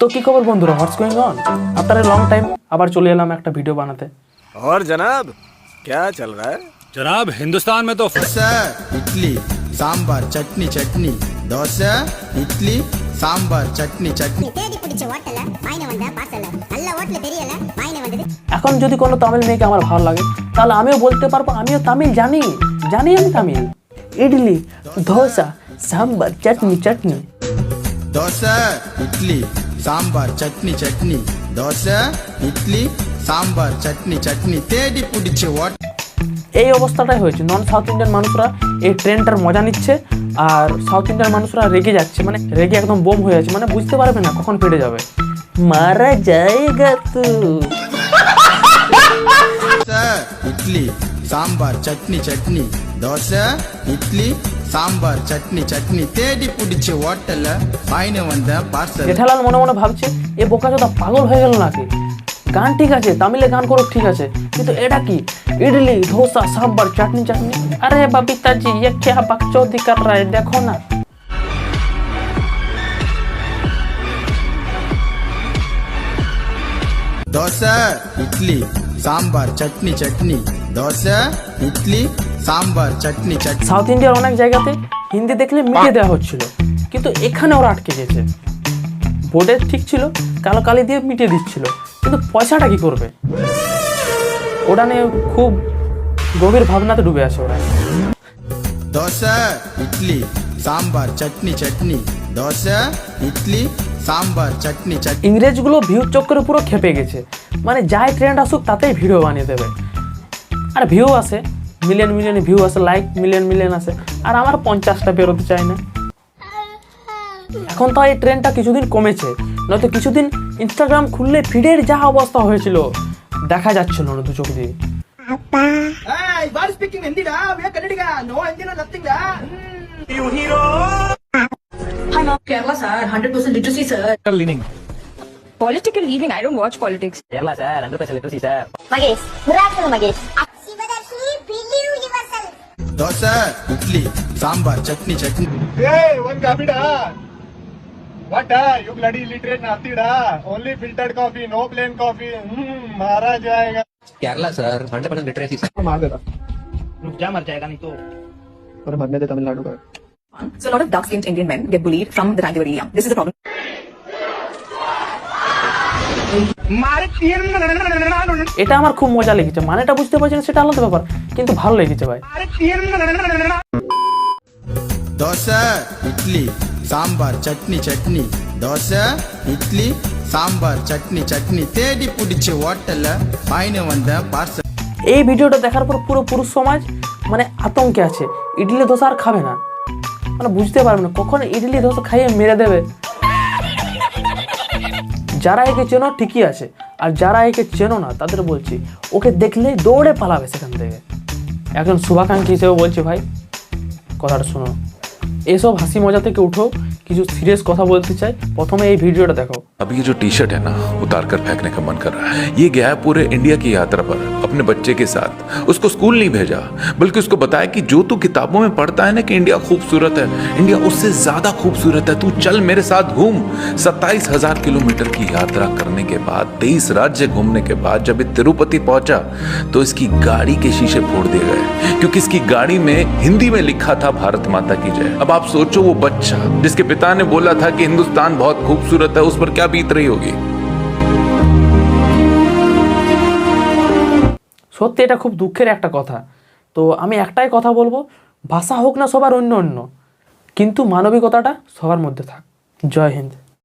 তো কি খবর বন্ধুরা what's going on after a long time আবার চলে এলাম একটা ভিডিও বানাতে और जनाब क्या चल रहा है जनाब हिंदुस्तान में तो डोसा इडली सांबार चटनी चटनी ದೋಸೆ ಇಡ್ಲಿ ಸಾಂಬಾರ್ ಚಟ್ನಿ ಚಟ್ನಿ தேடி பிடிச்ச ஹோட்டல்ல வாயின வந்த பார்சல்ல நல்ல ஹோட்டல் தெரியல வாயின வந்தது এখন যদি কোনো তামিল মেয়েকে আমার ভালো লাগে তাহলে আমিও বলতে পারবো আমিও তামিল জানি জানি আমি তামিল ইডলি ধোসা সাম্বার চাটনি চাটনি ದೋಸೆ ಇಡ್ಲಿ சாம்பார் சட்னி சட்னி தோசை இட்லி சாம்பார் চাটনি চাটনি তেডি পুড়িছে ওয়াট এই অবস্থাটাই হয়েছে। নন সাউথ ইন্ডিয়ান মানুষরা এই ট্রেনটার মজা নিচ্ছে আর সাউথ ইন্ডিয়ান মানুষরা রেগে যাচ্ছে। মানে রেগে একদম বোম হয়ে যাচ্ছে। মানে বুঝতে পারবে না কখন ফেটে যাবে। মারা জায়গা তু। ইডলি সাম্বার চাটনি চাটনি দোসা ইডলি সাম্বার চাটনি চাটনি তেডি পুডিছে হোটেল வாங்கினு வந்த পার্সেল জেঠালাল মনে মনে ভাবছে এ বোকাচোদা পাগল হয়ে গেল নাকি গান ঠিক আছে তামিলে গান করো ঠিক আছে কিন্তু এটা কি ইডলি ধোসা সাম্বার চাটনি চাটনি আরে বাবিতাজি ইয়ে খেয়া বাকচৌদি কার রায় দেখো না দোসা ইডলি সাম্বার চাটনি চাটনি দোসা ইডলি সাম্বার চাটনি চাটনি। সাউথ ইন্ডিয়ার অনেক জায়গাতে হিন্দি দেখলে মিটিয়ে দেওয়া হচ্ছিল। কিন্তু এখানে ওরা আটকে গেছে বোর্ডের ঠিক ছিল কালো কালি দিয়ে মিটিয়ে দিচ্ছিল। কিন্তু পয়সাটা কি করবে? ওটা নিয়ে খুব গভীর ভাবনাতে ডুবে আছে ওরা। দশা ইডলি সাম্বার চাটনি চাটনি। দশা ইডলি সাম্বার চাটনি চাটনি। ইংরেজগুলো ভিউ চক্করে পুরো খেপে গেছে। মানে যাই ট্রেন্ড আসুক তাতেই ভিডিও বানিয়ে দেবে। আর ভিউ আসে মিলিয়ন মিলিয়ন ভিউ আছে লাইক মিলিয়ন মিলিয়ন আছে। আর আমার পঞ্চাশটা বেরোতে চাই না। এখন তো এই ট্রেনটা কিছুদিন কমেছে। নয়তো কিছুদিন ইনস্টাগ্রাম খুললে ফিডের যা অবস্থা হয়েছিল দেখা যাচ্ছিল না দু চোখ দিয়ে। Political living I dot watch politics dosa, utli, sambar, chutney, chutney. Hey, one copy da. What da? You bloody illiterate nasty da. Only filtered coffee, no plain coffee. Hmm, mara jayega. Kerala sir, 100% literacy sir. Mar gaya. Ruk ja mar jayega nahi to. Par madne de Tamil Nadu ka. So a lot of dark skinned Indian men get bullied from the time they Tanjore young. This is the problem. এটা আমার খুব মজা লেগেছে মানেটা বুঝতে পারছি না সেটা আলাদা ব্যাপার কিন্তু ভালো লেগেছে ভাই దోశ ఇడ్లీ సాంబార్ చట్నీ చట్నీ దోశ ఇడ్లీ సాంబార్ చట్నీ చట్నీ తేడి పిడిచి హోటల్ పైన వంద పార్సల్ এই ভিডিওটা দেখার পর পুরো পুরুষ সমাজ মানে আতঙ্কে আছে ইডলি ধোসা আর খাবে না মানে বুঝতে পারবে না কখন ইডলি ধোসা খাইয়ে মেরে দেবে যারা একে চেনো ঠিকই আছে, আর যারা একে চেনো না, তাদের বলছি, ওকে দেখলেই দৌড়ে পালাবে সেখান থেকে। একজন শুভাকাঙ্ক্ষী হিসেবে বলছি, ভাই, কথাটা শোনো। এসব হাসি মজা থেকে উঠো কিছু সিরিয়াস কথা বলতে চাই প্রথমে এই ভিডিওটা দেখো अब ये जो टी शर्ट है ना उतार कर फेंकने का मन कर रहा है ये गया है पूरे इंडिया की यात्रा पर अपने बच्चे के साथ उसको स्कूल नहीं भेजा बल्कि उसको बताया कि जो तू किताबों में पढ़ता है ना कि इंडिया खूबसूरत है इंडिया उससे ज्यादा खूबसूरत है तू चल मेरे साथ घूम सत्ताईस हजार किलोमीटर की यात्रा करने के बाद तेईस राज्य घूमने के बाद जब ये तिरुपति पहुंचा तो इसकी गाड़ी के शीशे फोड़ दिए गए क्योंकि इसकी गाड़ी में हिंदी में लिखा था भारत माता की जय अब आप सोचो वो बच्चा जिसके पिता ने बोला था कि हिंदुस्तान बहुत खूबसूरत है उस पर क्या बीत रही होगी সত্যি এটা খুব দুঃখের একটা কথা তো আমি একটাই কথা বলবো ভাষা হোক না সবার অন্য অন্য কিন্তু মানবিকতাটা সবার মধ্যে থাক জয় হিন্দ